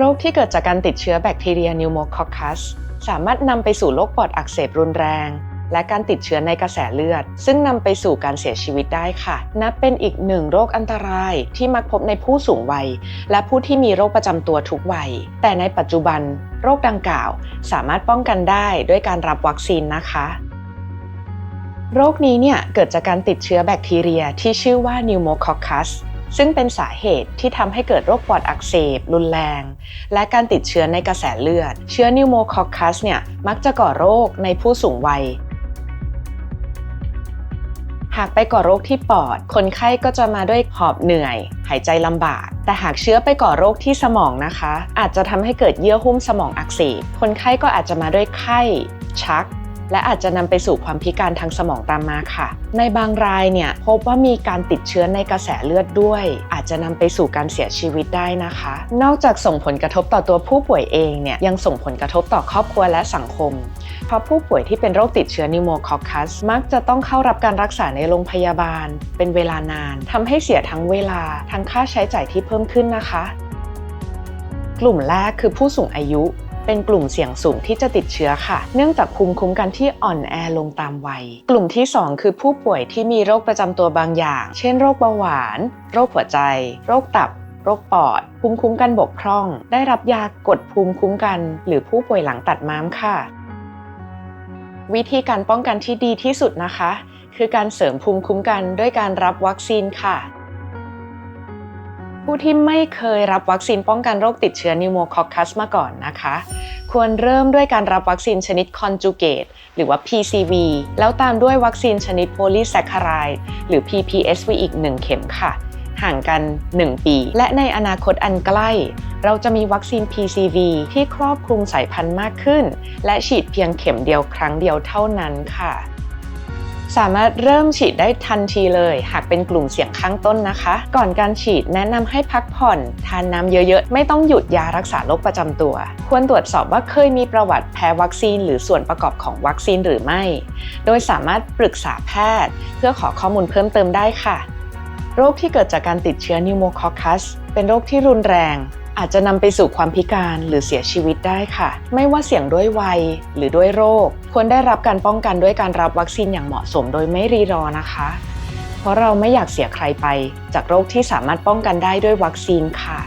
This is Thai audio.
โรคที่เกิดจากการติดเชื้อแบคทีเรียนิวโมคอคัสสามารถนำไปสู่โรคปอดอักเสบรุนแรง และการติดเชื้อในกระแสเลือด ซึ่งนำไปสู่การเสียชีวิตได้ค่ะ นับเป็นอีกหนึ่งโรคอันตรายที่มักพบในผู้สูงวัย และผู้ที่มีโรคประจำตัวทุกวัย แต่ในปัจจุบัน โรคดังกล่าว สามารถป้องกันได้ด้วยการรับวัคซีนนะคะโรคนี้เนี่ยเกิดจากการติดเชื้อแบคทีเรียที่ชื่อว่า pneumococcus ซึ่งเป็นสาเหตุที่ทำให้เกิดโรคปอดอักเสบ รุนแรง และการติดเชื้อในกระแสเลือด เชื้อ pneumococcus เนี่ยมักจะก่อโรคในผู้สูงวัย หากไปก่อโรคที่ปอด คนไข้ก็จะมาด้วยหอบเหนื่อย หายใจลำบาก แต่หากเชื้อไปก่อโรคที่สมองนะคะ อาจจะทำให้เกิดเยื่อหุ้มสมองอักเสบ คนไข้ก็อาจจะมาด้วยไข้ ชัก และอาจจะนำไปสู่ความพิการทางสมองตามมาค่ะ ในบางรายเนี่ยพบว่ามีการติดเชื้อในกระแสเลือดด้วย อาจจะนำไปสู่การเสียชีวิตได้นะคะ นอกจากส่งผลกระทบต่อตัวผู้ป่วยเองเนี่ยยังส่งผลกระทบต่อครอบครัวและสังคม เพราะผู้ป่วยที่เป็นโรคติดเชื้อนิวโมคอคัสมักจะต้องเข้ารับการรักษาในโรงพยาบาล เป็นเวลานานทำให้เสียทั้งเวลาทั้งค่าใช้จ่ายที่เพิ่มขึ้นนะคะ กลุ่มแรกคือผู้สูงอายุ เป็นกลุ่มเสี่ยงสูงที่จะติดเชื้อค่ะ เนื่องจากภูมิคุ้มกันที่อ่อนแอลงตามวัย กลุ่มที่ 2 คือผู้ป่วยที่มีโรคประจำตัวบางอย่าง เช่นโรคเบาหวาน โรคหัวใจ โรคตับโรคปอด ภูมิคุ้มกันบกพร่อง ได้รับยากดภูมิคุ้มกัน หรือผู้ป่วยหลังตัดม้ามค่ะ วิธีการป้องกันที่ดีที่สุดนะคะ คือการเสริมภูมิคุ้มกันด้วยการรับวัคซีนค่ะ ผู้ที่ไม่เคยรับวัคซีนป้องกันโรคติดเชื้อนิวโมคอคคัสมาก่อนนะคะ ควรเริ่มด้วยการรับวัคซีนชนิดคอนจูเกตหรือว่า PCV แล้วตามด้วยวัคซีนชนิดโพลีแซคคารายหรือ PPSV อีก 1 เข็มค่ะ ห่างกัน 1 ปี และในอนาคตอันใกล้ เราจะมีวัคซีน PCV ที่ครอบคลุมสายพันธุ์มากขึ้น และฉีดเพียงเข็มเดียวครั้งเดียวเท่านั้นค่ะ สามารถเริ่มฉีดได้ทันทีเลย หากเป็นกลุ่มเสี่ยงข้างต้นนะคะ ก่อนการฉีดแนะนำให้พักผ่อน ทานน้ำเยอะๆ ไม่ต้องหยุดยารักษาโรคประจำตัว ควรตรวจสอบว่าเคยมีประวัติแพ้วัคซีน หรือส่วนประกอบของวัคซีนหรือไม่ โดยสามารถปรึกษาแพทย์ เพื่อขอข้อมูลเพิ่มเติมได้ค่ะ โรคที่เกิดจากการติดเชื้อนิวโมคอคัสเป็นโรคที่รุนแรง อาจจะนำไปสู่ความพิการหรือเสียชีวิตได้ค่ะ ไม่ว่าเสี่ยงด้วยวัยหรือด้วยโรค ควรได้รับการป้องกันด้วยการรับวัคซีนอย่างเหมาะสมโดยไม่รีรอนะคะ เพราะเราไม่อยากเสียใครไป จากโรคที่สามารถป้องกันได้ด้วยวัคซีนค่ะ